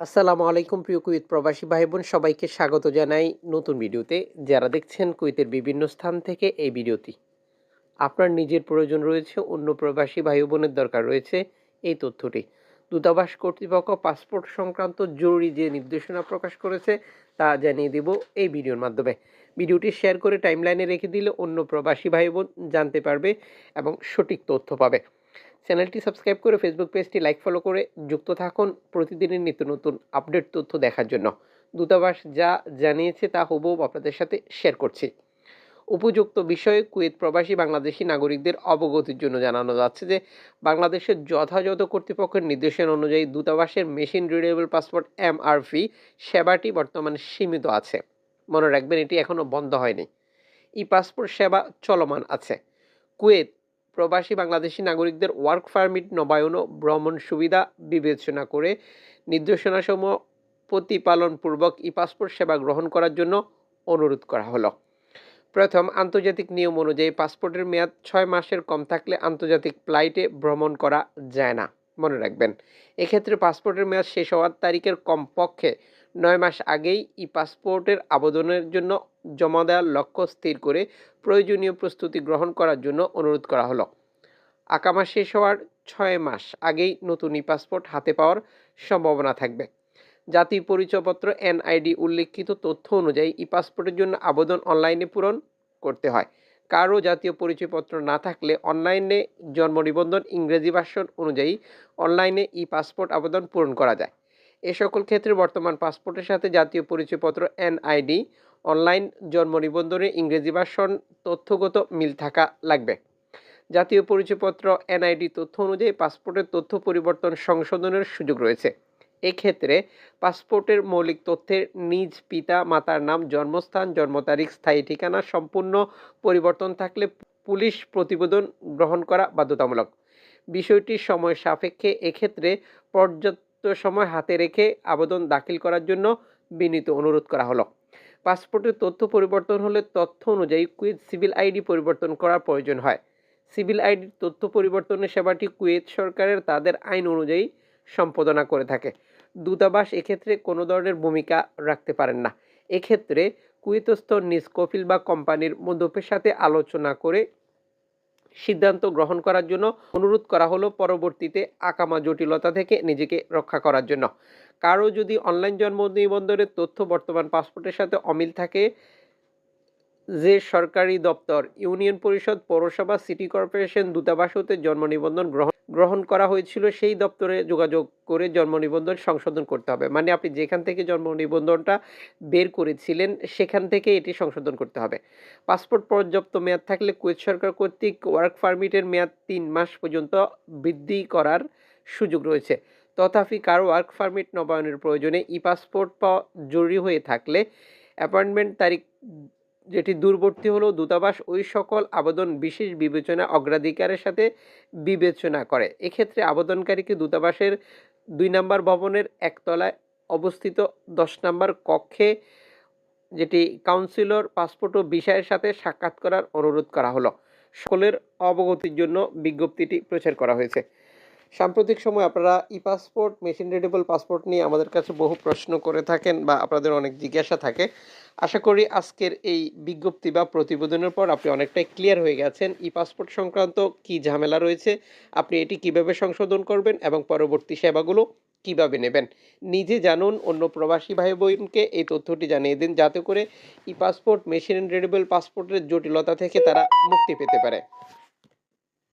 আসসালামু আলাইকুম প্রিয় কুয়েত প্রবাসী ভাই বোন সবাইকে স্বাগত জানাই নতুন ভিডিওতে। যারা দেখছেন কুয়েতের বিভিন্ন স্থান থেকে এই ভিডিওটি। আপনার নিজের প্রয়োজন রয়েছে, অন্য প্রবাসী ভাই বোনের দরকার রয়েছে এই তথ্যটি। দূতাবাস কর্তৃপক্ষ পাসপোর্ট সংক্রান্ত জরুরি যে নির্দেশনা প্রকাশ করেছে, তা জানিয়ে দেব এই ভিডিওর মাধ্যমে। ভিডিওটি শেয়ার করে টাইমলাইনে রেখে দিলে অন্য প্রবাসী ভাই বোন জানতে পারবে এবং সঠিক তথ্য পাবে। চ্যানেলটি সাবস্ক্রাইব করে ফেসবুক পেজটি লাইক ফলো করে যুক্ত থাকুন। প্রতিদিনের নিত্য নতুন আপডেট তথ্য দেখার জন্য। দূতাবাস যা জানিয়েছে তা হুবহু আপনাদের সাথে শেয়ার করছি। উপযুক্ত বিষয়ে কুয়েত প্রবাসী বাংলাদেশি নাগরিকদের অবগতির জন্য জানানো যাচ্ছে যে, বাংলাদেশের যথাযথ কর্তৃপক্ষের নির্দেশনা অনুযায়ী দূতাবাসের মেশিন রিডেবল পাসপোর্ট এমআরভি সেবাটি বর্তমানে সীমিত আছে। মনে রাখবেন এটি এখনও বন্ধ হয়নি। ই পাসপোর্ট সেবা চলমান আছে। কুয়েত প্রবাসী বাংলাদেশি নাগরিকদের ওয়ার্ক পারমিট নবায়ন ও ভ্রমণ সুবিধা বিবেচনা করে নির্দেশনাসমূহ প্রতিপালনপূর্বক ই পাসপোর্ট সেবা গ্রহণ করার জন্য অনুরোধ করা হলো। প্রথম, আন্তর্জাতিক নিয়ম অনুযায়ী পাসপোর্টের মেয়াদ ছয় মাসের কম থাকলে আন্তর্জাতিক ফ্লাইটে ভ্রমণ করা যায় না। মনে রাখবেন, এক্ষেত্রে পাসপোর্টের মেয়াদ শেষ হওয়ার তারিখের কমপক্ষে নয় মাস আগেই ই পাসপোর্টের আবেদনের জন্য জমা দেওয়ার লক্ষ্য স্থির করে প্রয়োজনীয় প্রস্তুতি গ্রহণ করার জন্য অনুরোধ করা হলো। আকামা শেষ হওয়ার ছয় মাস আগেই নতুন ই পাসপোর্ট হাতে পাওয়ার সম্ভাবনা থাকবে। জাতীয় পরিচয়পত্র, এনআইডি, উল্লেখিত তথ্য অনুযায়ী ই পাসপোর্টের জন্য আবেদন অনলাইনে পূরণ করতে হয়। কারও জাতীয় পরিচয়পত্র না থাকলে অনলাইনে জন্ম নিবন্ধন ইংরেজি ভাষণ অনুযায়ী অনলাইনে ই পাসপোর্ট আবেদন পূরণ করা যায়। এ সকল ক্ষেত্রে বর্তমান পাসপোর্টের সাথে জাতীয় পরিচয়পত্র এনআইডি অনলাইন জন্ম নিবন্ধনে ইংরেজি ভাষণ, তথ্যগত মিল থাকা লাগবে। জাতীয় পরিচয়পত্র এনআইডি তথ্য অনুযায়ী পাসপোর্টের তথ্য পরিবর্তন সংশোধনের সুযোগ রয়েছে। এক্ষেত্রে পাসপোর্টের মৌলিক তথ্যের নিজ পিতা, মাতার নাম, জন্মস্থান, জন্ম তারিখ, স্থায়ী ঠিকানা সম্পূর্ণ পরিবর্তন থাকলে পুলিশ প্রতিবেদন গ্রহণ করা বাধ্যতামূলক। বিষয়টি সময় সাপেক্ষে এক্ষেত্রে পর্যাপ্ত সময় হাতে রেখে আবেদন দাখিল করার জন্য বিনীত অনুরোধ করা হলো। পাসপোর্টের তথ্য পরিবর্তন হলে তথ্য অনুযায়ী কুয়েত সিভিল আইডি পরিবর্তন করার প্রয়োজন হয়। সিভিল আইডির তথ্য পরিবর্তনের সেবাটি কুয়েত সরকারের তাদের আইন অনুযায়ী সম্পাদনা করে থাকে। দূতাবাস এক্ষেত্রে কোনো ধরনের ভূমিকা রাখতে পারেন না। এক্ষেত্রে কুয়েতস্থ নিজ কফিল বা কোম্পানির মধ্যপের সাথে আলোচনা করে সিদ্ধান্ত গ্রহণ করার জন্য অনুরোধ করা হলো পরবর্তীতে আকামা জটিলতা থেকে নিজেকে রক্ষা করার জন্য। কারও যদি অনলাইন জন্ম নিবন্ধনের তথ্য বর্তমান পাসপোর্টের সাথে অমিল থাকে যে সরকারি দপ্তর, ইউনিয়ন পরিষদ, পৌরসভা, সিটি কর্পোরেশন দূতাবাস হতে জন্ম নিবন্ধন গ্রহণ গ্রহণ করা হয়েছিল, সেই দপ্তরে যোগাযোগ করে জন্ম নিবন্ধন সংশোধন করতে হবে। মানে আপনি যেখান থেকে জন্ম নিবন্ধনটা বের করেছিলেন, সেখান থেকে এটি সংশোধন করতে হবে। পাসপোর্ট পর্যাপ্ত মেয়াদ থাকলে কুয়েত সরকার কর্তৃক ওয়ার্ক পারমিটের মেয়াদ তিন মাস পর্যন্ত বৃদ্ধি করার সুযোগ রয়েছে। তথাপি কারও ওয়ার্ক পারমিট নবায়নের প্রয়োজনে ই পাসপোর্ট পাওয়া জরুরি হয়ে থাকলে অ্যাপয়েন্টমেন্ট তারিখ যেটি দূরবর্তী হলো দূতাবাস ওই সকল আবেদন বিশেষ বিবেচনা অগ্রাধিকারের সাথে বিবেচনা করে। এক্ষেত্রে আবেদনকারীকে দূতাবাসের দুই নম্বর ভবনের একতলায় অবস্থিত দশ নম্বর কক্ষে যেটি কাউন্সিলর পাসপোর্ট ও বিষয়ের সাথে সাক্ষাৎ করার অনুরোধ করা হলো? সকলের অবগতির জন্য বিজ্ঞপ্তিটি প্রচার করা হয়েছে। সাম্প্রতিক সময় আপনারা e passport machine readable passport নিয়ে আমাদের কাছে বহু প্রশ্ন করে থাকেন বা আপনাদের অনেক জিজ্ঞাসা থাকে। আশা করি আজকের এই বিজ্ঞপ্তি বা প্রতিবেদনের পর আপনি অনেকটাই ক্লিয়ার হয়ে গেছেন ই পাসপোর্ট সংক্রান্ত কি ঝামেলা রয়েছে, আপনি এটি কীভাবে সংশোধন করবেন এবং পরবর্তী সেবাগুলো কীভাবে নেবেন। নিজে জানুন, অন্য প্রবাসী ভাই বোনকে এই তথ্যটি জানিয়ে দিন যাতে করে ই পাসপোর্ট মেশিন রিডেবল পাসপোর্টের জটিলতা থেকে তারা মুক্তি পেতে পারে।